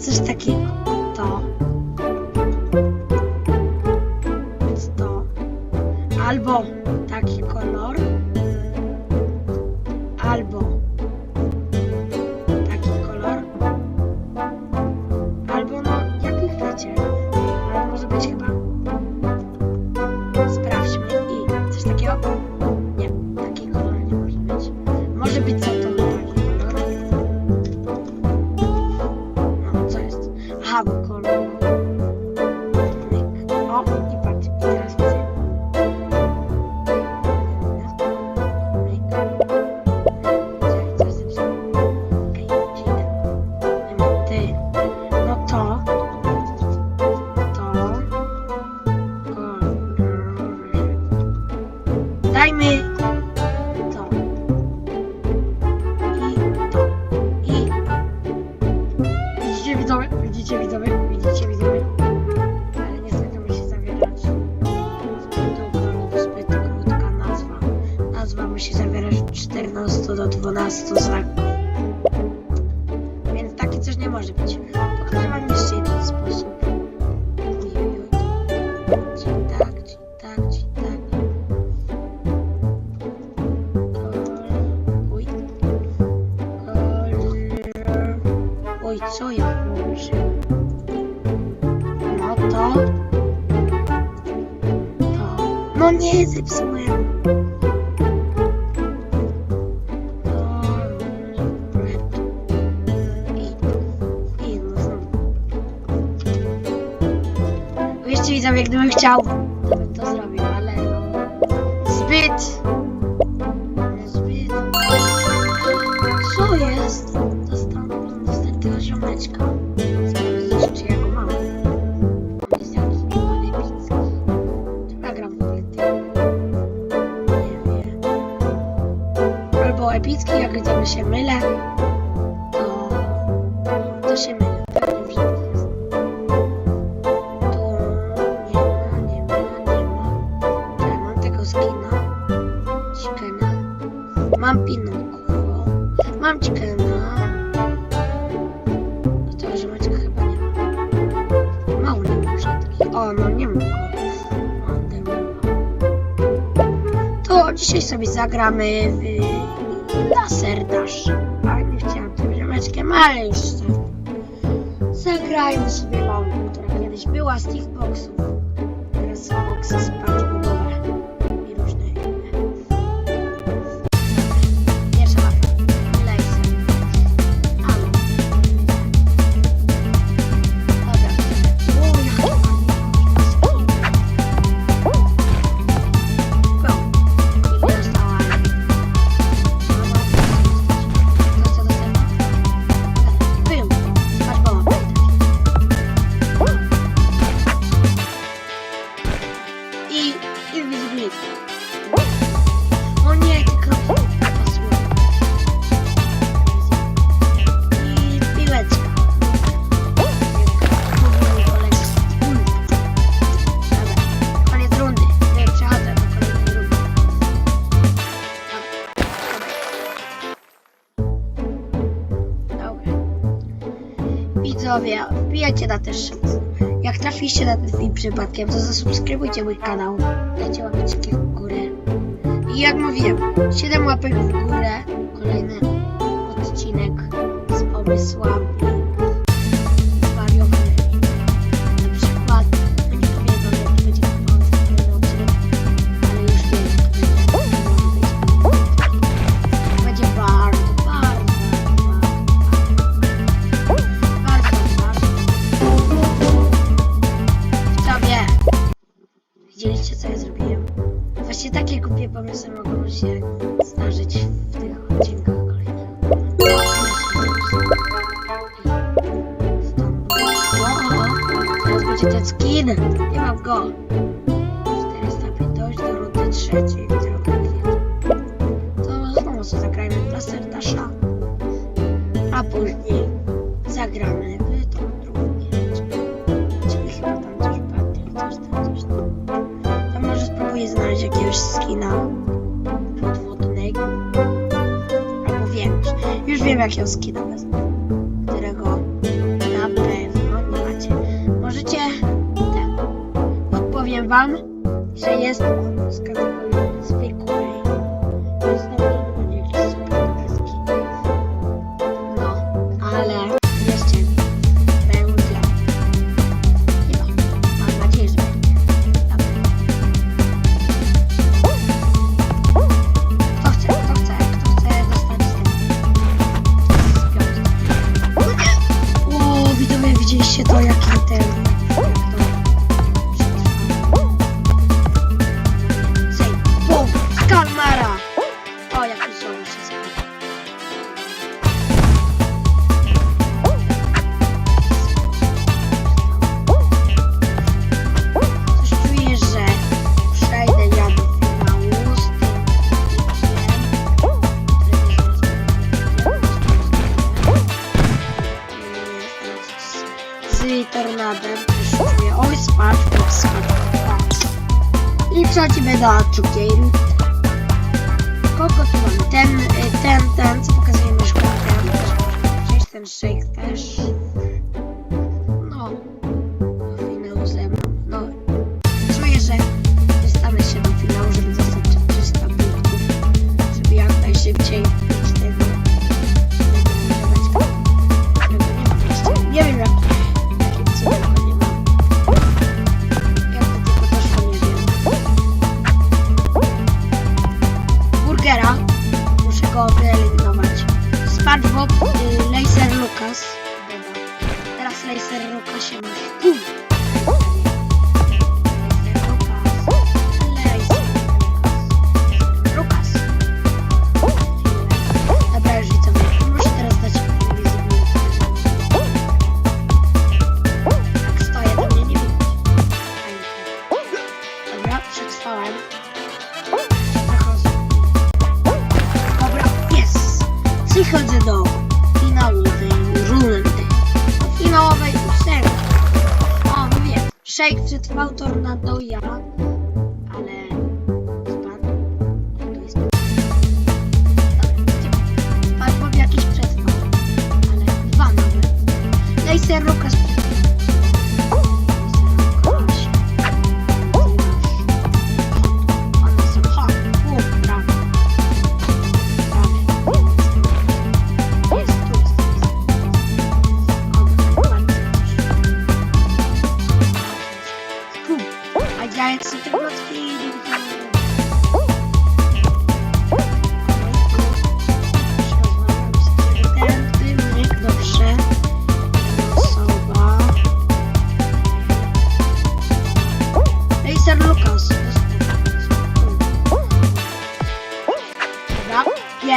certeza está aqui. to, to. No nie, zepsułem. No Wiecie, widzę, jak gdybym chciał Bo epickie, jak widzimy się mylę, to, to się mylę. Mam pinokło, mam chickena, to że macie chyba nie ma. Mało nie mam rzadkich. O, no nie mam. To dzisiaj sobie zagramy w laser dasz. A nie chciałam tym ziomeczkiem, ale już tak. Zagrajmy sobie lampę, która kiedyś była z tych boksów. Teraz są boksy z i wizbit. O nie, jaki krok. I piłeczka. Widzowie, wbijajcie na też. Jak trafiście na ten film przypadkiem, to zasubskrybujcie mój kanał dajcie łapeczki w górę. I jak mówiłem, 7 łapek w górę, kolejny odcinek z pomysłami. ten skin. Nie mam go. 450 do rundy trzeciej. To znowu sobie zagrajmy dla Serdasza. A później zagramy w tą drugą. Czyli chyba tam coś padnie, coś tam, coś tam. To może spróbuję znaleźć jakiegoś skina podwodnego. Albo większy. Już wiem jakiego skina wezmę. вам, что я смогу сказать. zaczukieru. Kogo tu mam? Ten, ten, ten, co pokazuje myszką, ten. Przecież ten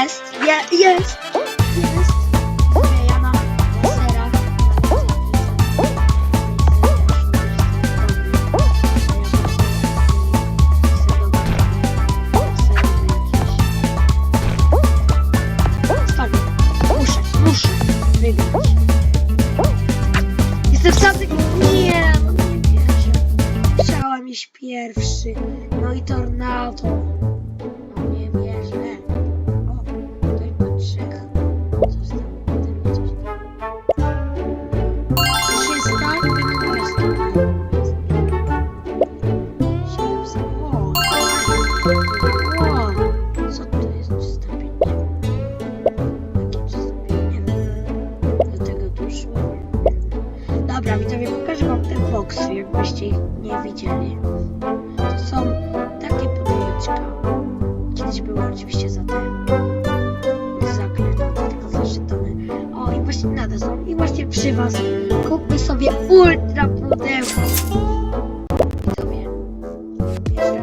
Yes, yeah, yes.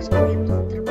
descubierto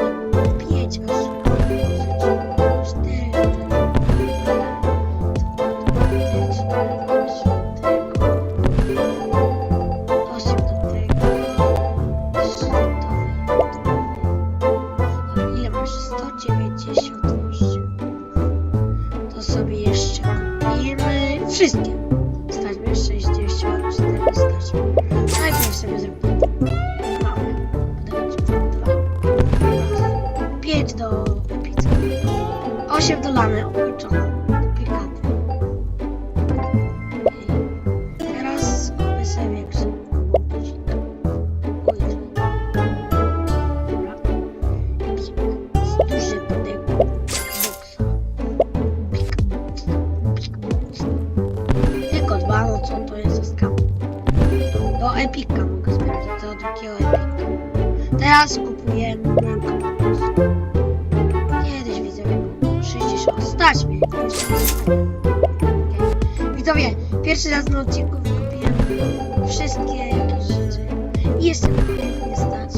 jeszcze na niego nie stać.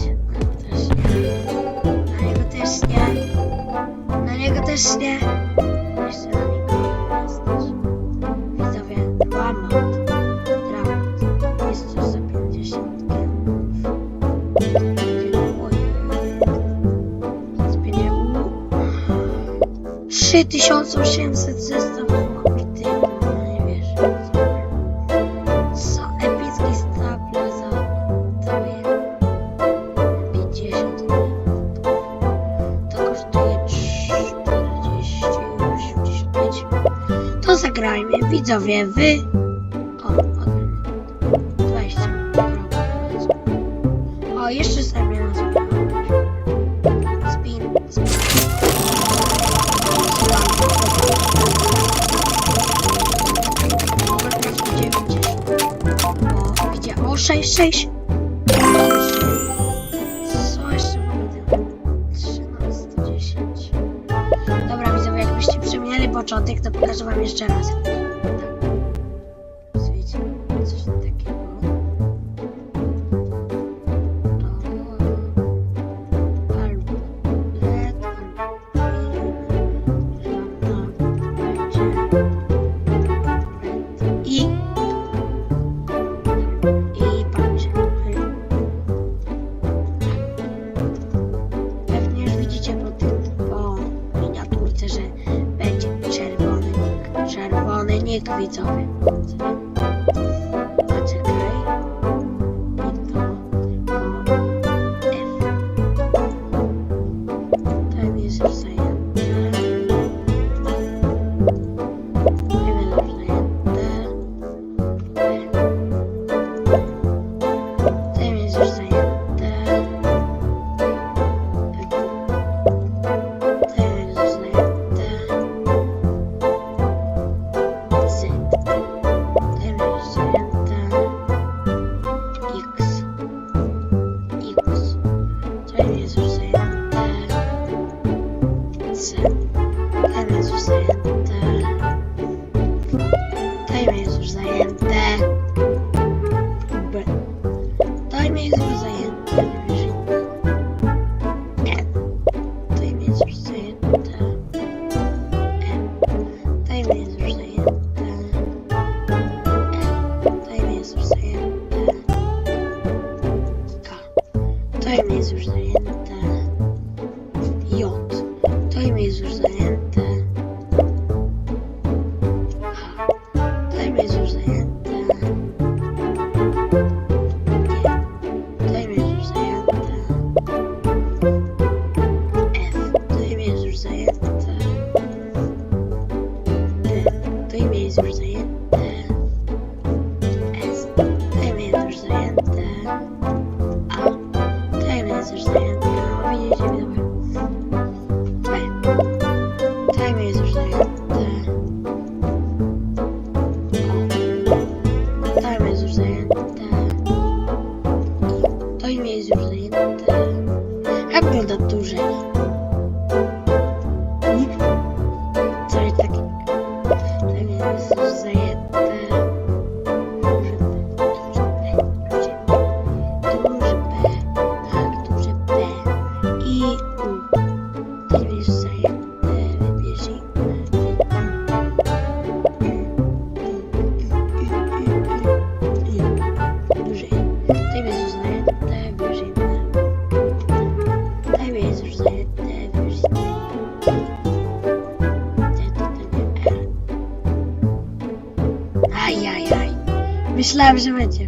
Na niego też nie. Na niego też nie. Jeszcze na niego nie stać. Widzowie, łamot. Dramot. Jest już za 50 Z 5800 widzowie wy. O, od 20. O, jeszcze sobie nazwę. Spin, spin. O, gdzie? O. O, 6, 6. 交费 dzisiaj. Myślałem, że będzie.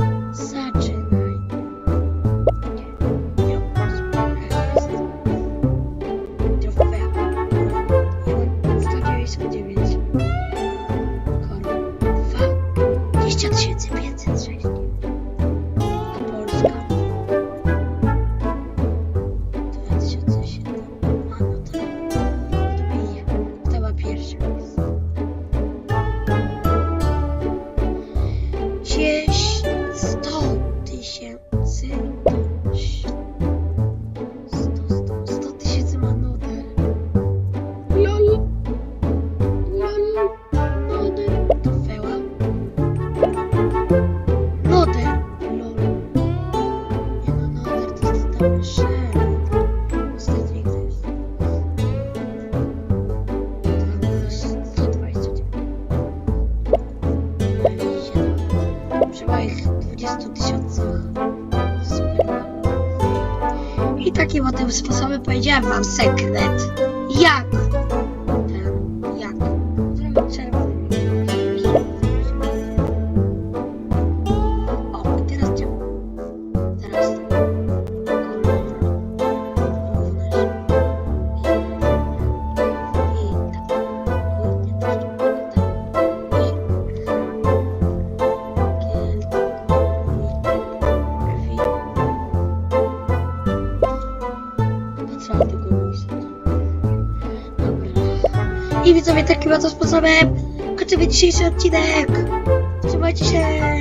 sposoby powiedziałem wam sekret. chyba to sposobem kończymy dzisiejszy odcinek. Trzymajcie się.